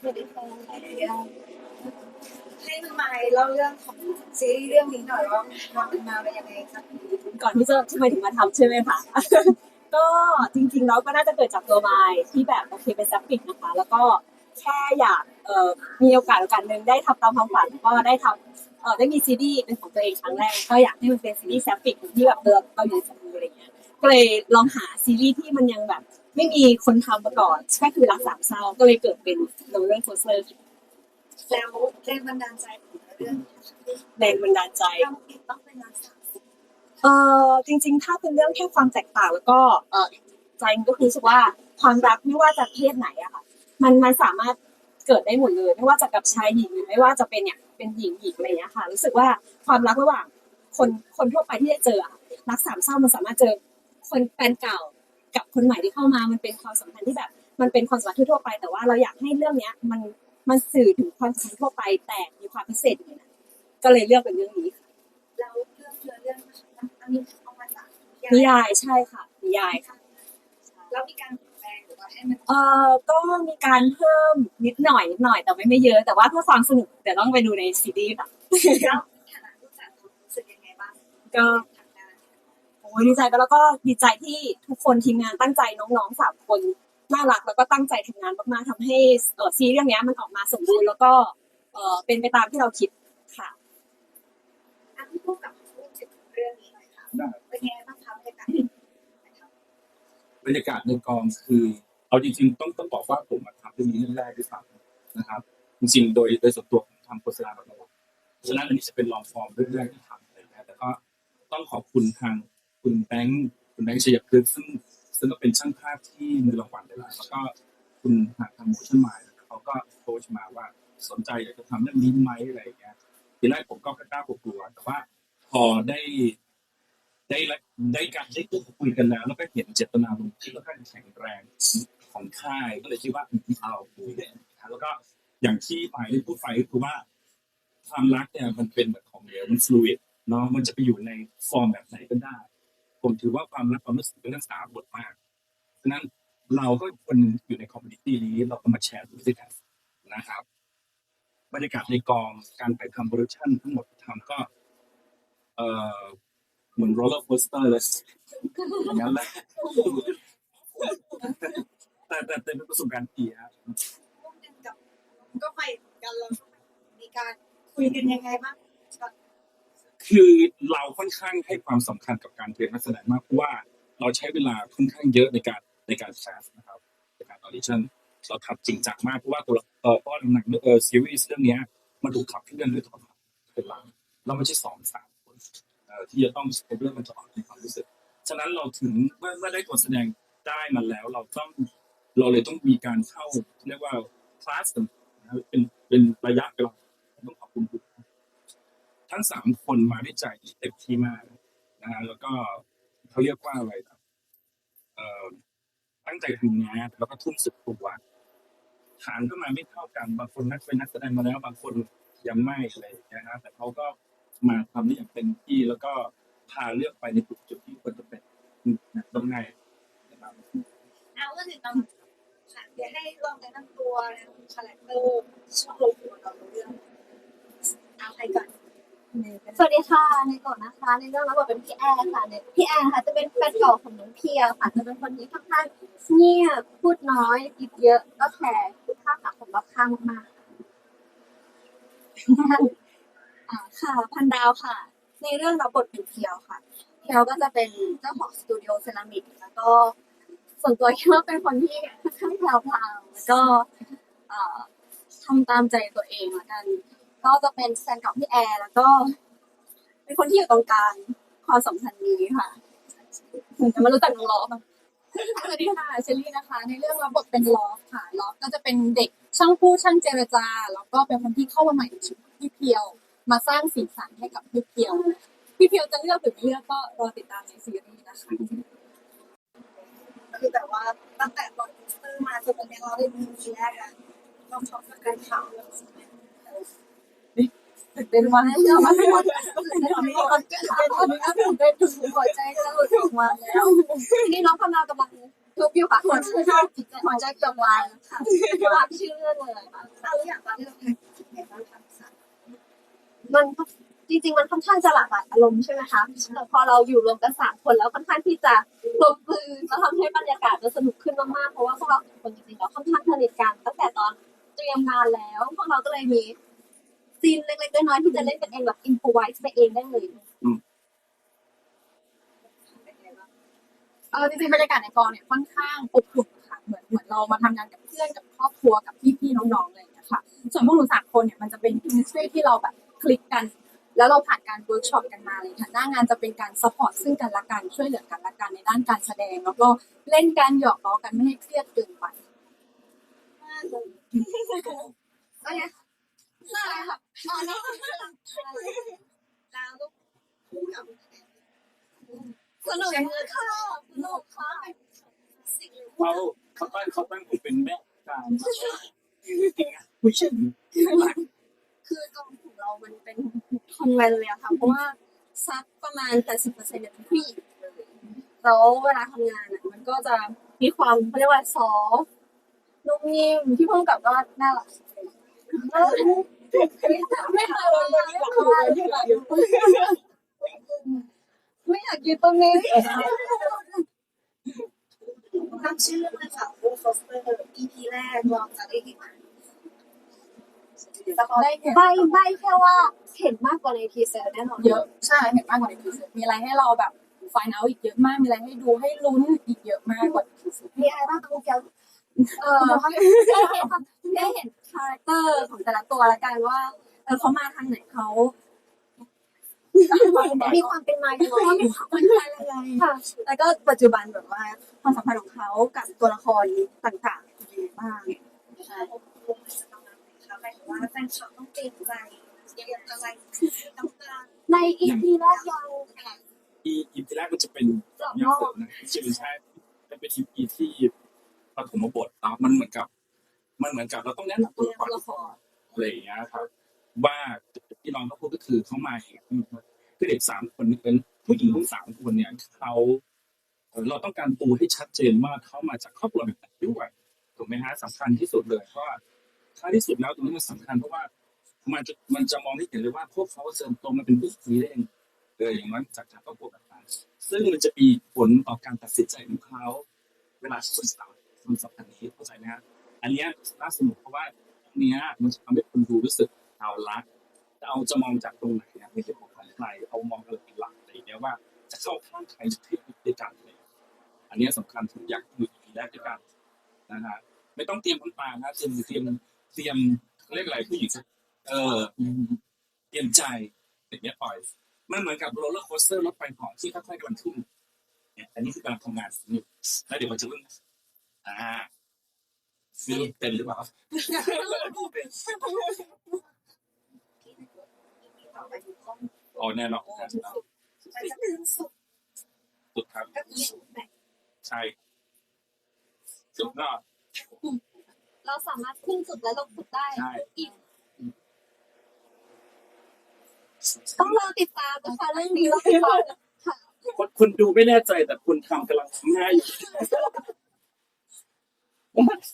สวัสดีค่ะให้ทำไมเล่าเรื่องของซีรีส์เรื่องนี้หน่อยว่าความเป็นมาเป็นยังไงคะก่อนที่จะทำไมถึงมาทำใช่ไหมคะก็จริงๆแล้วก็น่าจะเกิดจากตัวไมายที่แบบโอเคเป็นซับปิกนะคะ แล้วก็แค่อยากเมีโอกาสโอกาสหนึ่งได้ทำตามความฝันแล้วก็ได้ทำเออได้มีซีรีส์เป็นของตัวเองครั้งแรกก็อยากให้มันเป็นซีรีส์ซับปิกที่แบบเราเราอยู่ในสมูอะไรเงี้ยก็เลยลองหาซีรีส์ที่มันยังแบบ ไม่มีคนทำมาก่อนก็คือรักสามเศร้าก็เลยเกิดเป็นโนเรื่องโฟเซอร์แล้วแรงบันดาลใจของเรื่องแรงบันดาลใจต้องติดต้องเป็นรักษาเออจริง ๆ ถ้าเป็นเรื่องแค่ความแตกต่างแล้วก็เออใจก็คือรู้สึกว่าความรักไม่ว่าจะเพศไหนอะค่ะ มันมันสามารถเกิดได้หมดเลย ไม่ว่าจะกับชายหญิงหรือไม่ว่าจะเป็นเนี่ยเป็นหญิงหญิงอะไรอย่างเงี้ยค่ะ รู้สึกว่าความรักระหว่างคนคนทั่วไปที่จะเจออะรักสามเศร้ามันสามารถเจอคนแฟนเก่า กับคนใหม่ที่เข้ามามันเป็นความสัมพันธ์ที่แบบ มันเป็นความสัมพันธ์ทั่วๆไป แต่ว่าเราอยากให้เรื่องเนี้ย มันมันสื่อถึงความสัมพันธ์ทั่วไป แต่มีความพิเศษอย่างนี้นะก็เลยเลือกเป็นเรื่องนี้ค่ะแล้วเรื่องเรื่องอันนี้เอามาจากนิยายใช่ค่ะนิยายค่ะแล้วมีการเปลี่ยนแปลงหรือว่าให้มันเอ่อก็มีการเพิ่มนิดหน่อยนิดหน่อยแต่ไม่ไม่เยอะแต่ว่าเพื่อความสนุกเดี๋ยวต้องไปดูในซีรีส์ค่ะแล้วฐานะผู้จัดรู้สึกยังไงบ้างก็ทำงานโอ้ยดีใจก็แล้วก็ดีใจที่ทุกคนทีมงานตั้งใจน้องๆสามคนน่ารักแล้วก็ตั้งใจทำงานมากๆทำให้เออซีรีส์เรื่องนี้มันออกมาสมบูรณ์แล้วก็เออเป็นไปตามที่เราคิดค่ะอันที่พูดกับพูดถึงเรื่องนี้หน่อยค่ะเป็นยังไงบ้างคะบรรยากาศบรรยากาศในกองคือ เอาจริงๆ ต้องต้องบอกว่าผมมาทำเรื่องนี้เรื่องแรกด้วยซ้ำนะครับ จริงๆ โดยโดยส่วนตัวผมทำโฆษณามาตลอดฉะนั้นอันนี้จะเป็นลองฟอร์มเรื่องแรกที่ทำอะไรอย่างเงี้ยแต่ก็ต้องขอบคุณทาง คุณแบงค์คุณแบงค์ชัยพฤกษ์ซึ่งซึ่งก็เป็นช่างภาพที่มือรางวัลเลยล่ะแล้วก็คุณหาทางโมชั่นมาเขาก็โพสมาว่าสนใจอยากจะทำเรื่องนี้ไหมอะไรอย่างเงี้ยทีแรกผมก็กล้ากลัวๆแต่ว่าพอได้ได้ได้การได้พูดคุยกันแล้ว แล้วก็เห็นเจตนารมณ์ที่ค่อนข้างแข็งแรงของค่ายก็เลยคิดว่าเอาคุยเลยนแล้วก็อย่างที่ฝ่ายได้พูดไปก็คือว่า ความรักเนี่ยมันเป็นเหมือนของเหลวมันฟลูอิดเนาะมันจะไปอยู่ในฟอร์มแบบไหนก็ได้ ผมถือว่าความรักความรู้สึกเป็นเรื่องสาบทมากฉะนั้นเราก็คนอยู่ในคอมมูนิตี้นี้เราก็มาแชร์ดูสิครับนะครับ บรรยากาศในกองการไปทำโปรดักชั่นทั้งหมดทำก็เอ่อเหมือนโรลเลอร์โคสเตอร์เลยอย่างนั้นแหละแต่แต่เป็นประสบการณ์ดีครับร่วมกันกับก็ไปกันเรามีการคุยกันยังไงบ้าง คือเราค่อนข้างให้ความสำคัญกับการเรียนนักแสดงมากเพราะว่าเราใช้เวลาค่อนข้างเยอะในการในการแคสนะครับในการออดิชั่นเราทำจริงจังมากเพราะว่าตัวเอ่อเพรหนังเออซีรีส์เรื่องเนี้ยมันถูกขับเคลื่อนด้วยตัวเรเป็นหลักเราไม่ใช่สองสามคนที่จะต้องใช้เรื่องมันตลอดในความรู้สึกฉะนั้นเราถึงเมื่อเมื่อได้ตัวแสดงได้มาแล้ว เราต้องเราเลยต้องมีการเข้าเรียกว่าคลาสกันะครับเป็นเป็นระยะเวลาต้องขอบคุณทุกคน ทั้งสามคนมาด้วยใจเต็มที่มากนะฮะแล้วก็เขาเรียกว่าอะไรเอ่อตั้งใจทำงานแล้วก็ทุ่มสุดตัวฐานก็มาไม่เท่ากันบางคนนักเป็นนักแสดงมาแล้วบางคนยังไม่อะไรอย่างเงี้ยนะแต่เขาก็มาทำได้อย่างเต็มที่แล้วก็พาเลือกไปในจุดที่ควรจะเป็นต้องไงนะครับเอาก็ถึงตอนค่ะเดี๋ยวให้ลองแนะนำตัวแนะนำคาแรคเตอร์ชอบลงตัวเราเรื่องเอาใครก่อน สวัสดีค่ะ ในกฎนนะคะ ในเรื่องรับบทเป็นพี่แอร์ค่ะเนี่ยพี่แอร์ค่ะจะเป็นแฟนเก่าของน้องเพียวค่ะจะเป็นคนที่ค่อนข้างเงียบพูดน้อยคิดเยอะก็แคร์คุณค่ากับคนรอบข้างมากๆอ่าค่ะ พันดาวค่ะ ในเรื่องรับบทเป็นเพียวค่ะ เพียวก็จะเป็นเจ้าของสตูดิโอเซรามิกแล้วก็ส่วนตัวคิดว่าเป็นคนที่ค่อนข้างแพรวๆแล้วก็ทำตามใจตัวเองละกัน ก็จะเป็นแฟนเก่าพี่แอร์แล้วก็ เป็นคนที่อยู่ตรงกลางความสัมพันธ์นี้ค่ะแต่มารู้จักน้องลอฟอะสวัสดีค่ะเชลลี่นะคะ ในเรื่องรับบทเป็นล้อค่ะล้อก็จะเป็นเด็กช่างพูดช่างเจรจา แล้วก็เป็นคนที่เข้ามาใหม่ในชีวิตพี่เพียว มาสร้างสีสันให้กับพี่เพียว พี่เพียวจะเลือกหรือไม่เลือกก็รอติดตามในซีรีส์นะคะคือแบบว่าตั้งแต่บอดบูสเตอร์มาจนตอนนี้เราได้ดูทีแรกอะต้องชอบกันข่าวเรื่อ งนี้ตื่นเต้นมากเชื่อว่าทุกคนตอนนี้ตอนนี้ตื่นเต้นถึงหัวใจจะหลุดออกมาแล้วทีนี้น้องพนาวกำลังทุกอยู่ค่ะหัวใจหัวใจเกือบวายแล้วค่ะรักชื่อเลยค่ะเอาอยางตอนที่เราถ่ายเป็นไงบ้างคะมันจริงๆมันค่อนข้างจะหลากหลายอารมณ์ใช่ไหมคะแต่พอเราอยู่รวมกันสามคนแล้วค่อนข้างที่จะกลมกลืนแล้วทำให้บรรยากาศมันสนุกขึ้นมากๆเพราะว่าพวกเราคนจริงๆแล้วค่อนข้างสนิทกันตั้งแต่ตอนเตรียมงานแล้ว พวกเราก็เลยมี ซีนเล็กๆน้อยๆที่จะเล่นกันเองแบบอินพไวส์ไปเองได้เลยเป็นไงบ้างเออจริงๆบรรยากาศในกองเนี่ยค่อนข้างอบอุ่นค่ะเหมือนเหมือนเรามาทำงานกับเพื่อนกับครอบครัวกับพี่ๆน้องๆอะไรอย่างเงี้ยค่ะ ส่วนพวกหนูสามคนเนี่ยมันจะเป็นเคมีสตรีที่เราแบบคลิกกัน แล้วเราผ่านการเวิร์กช็อปกันมาเลยค่ะหน้างานจะเป็นการซัพพอร์ตซึ่งกันและกันช่วยเหลือกันและกันในด้านการแสดง แล้วก็เล่นกันหยอกล้อกันไม่ให้เครียดเกินไปก็เนี่ยใช่ค่ะอ๋อแล้วแล้วลูกคู่กับสนุกค่ะสนุกค่ะเลยเขาเขาตั้งเขาตั้งผมเป็นแม่กลางผู้ชายคือกองของเรามันเป็นคอนเวนเลยอะค่ะเพราะว่าซักประมาณ80%เนี่ยเซ็นต์เป็นผู้หญิงแล้วเวลาทำงานอะมันก็จะมีความเรียกว่าซอฟนุ่มนิ่มที่พุ่งกับก็น่ารัก ไม่เคยวันนี้แบบไม่อยากกินตรงนี้ตั้งชื่อเลยค่ะโอฟอสเตอร์ EP แรกลองจากได้ที่ไหนได้เห็นใบใบแค่ว่าเห็นมากกว่าในทีเซอร์แน่นอนเยอะใช่เห็นมากกว่าในทีเซอร์มีอะไรให้เราแบบไฟนเอาอีกเยอะมากมีอะไรให้ดูให้ลุ้นอีกเยอะมากกว่าทีเซอร์มีอะไรบ้างคะคุณเกียว เออได้เห็นคาแรคเตอร์ของแต่ละตัวละกันว่าเออเขามาทางไหนเขามีความเป็นมาอย่างไรมีความเป็นมาอย่างไรค่ะแล้วก็ปัจจุบันแบบว่าความสัมพันธ์ของเขากับตัวละครต่างๆดีมากใช่วงจะต้องนั้นค่ะหมายถึงว่าแฟนคลับต้องเตรียมใจเตรียมใจต้องการในอีพีแรกยังอีอีพีแรกมันจะเป็นยอดสุดนะชื่อใช่จะเป็นอีพีที่ ปฐมบทอะมันเหมือนกับ มันเหมือนกับเราต้องแนะนำตัวละครละครอะไรอย่างเงี้ยครับ ว่าที่น้องเขาพูดก็คือเขามาคือเด็กสามคนเป็นผู้หญิงทั้งสามคนเนี่ยเขาเราต้องการปูให้ชัดเจนว่าเขามาจากครอบครัวแบบไหนด้วยถูกไหมฮะสำคัญที่สุดเลยเพราะท้ายที่สุดแล้วตรงนี้มันสำคัญเพราะว่ามันจะมันจะมองได้เห็นเลยว่าพวกเขาเสริมตรงมาเป็นผู้คุยเองเลยอย่างนั้นจากจากครอบครัวแบบนั้นซึ่งมันจะมีผลต่อการตัดสินใจของเขาเวลาที่คนสาว มันสำคัญที่เข้าใจนะฮะอันนี้น่าสนุกเพราะว่าเนี้ยมันจะทำให้คนดูรู้สึกเอาละเอาจะมองจากตรงไหนเนี่ยไม่ใช่ของใครเอามองกันเป็นหลักอะไรอย่างเงี้ยว่าจะเข้าข้างใครจะเทคนิคด้วยกันเลยอันนี้ยสำคัญถึงอยากดูอีกแรกด้วยกันนะฮะไม่ต้องเตรียมน้ำตานะเตรียมเตรียมเตรียมเรียกอะไรผู้หญิงเออเตรียมใจอย่างเงี้ยปล่อยมันเหมือนกับโรลเลอร์โคสเตอร์รถไฟเหาะที่ค่อยๆกำลังขึ้นเนี่ยอันนี้คือกำลังทำงานอยู่แล้วเดี๋ยวมันจะเริ่ม อ่าไม่รู้เป็นหรือเปล่าต่อไปดูข้ออ๋อแน่นอนแน่นอนมันจะเป็นสุดสุดครับก็คือสุดแบบใช่สุดยอดเราสามารถขึ้นสุดและลงสุดได้ใช่อีกต้องรอติดตามนะคะเรื่องนี้เราติดตามคนคุณดูไม่แน่ใจแต่คุณทำกำลังทำง่ายอยู่ What?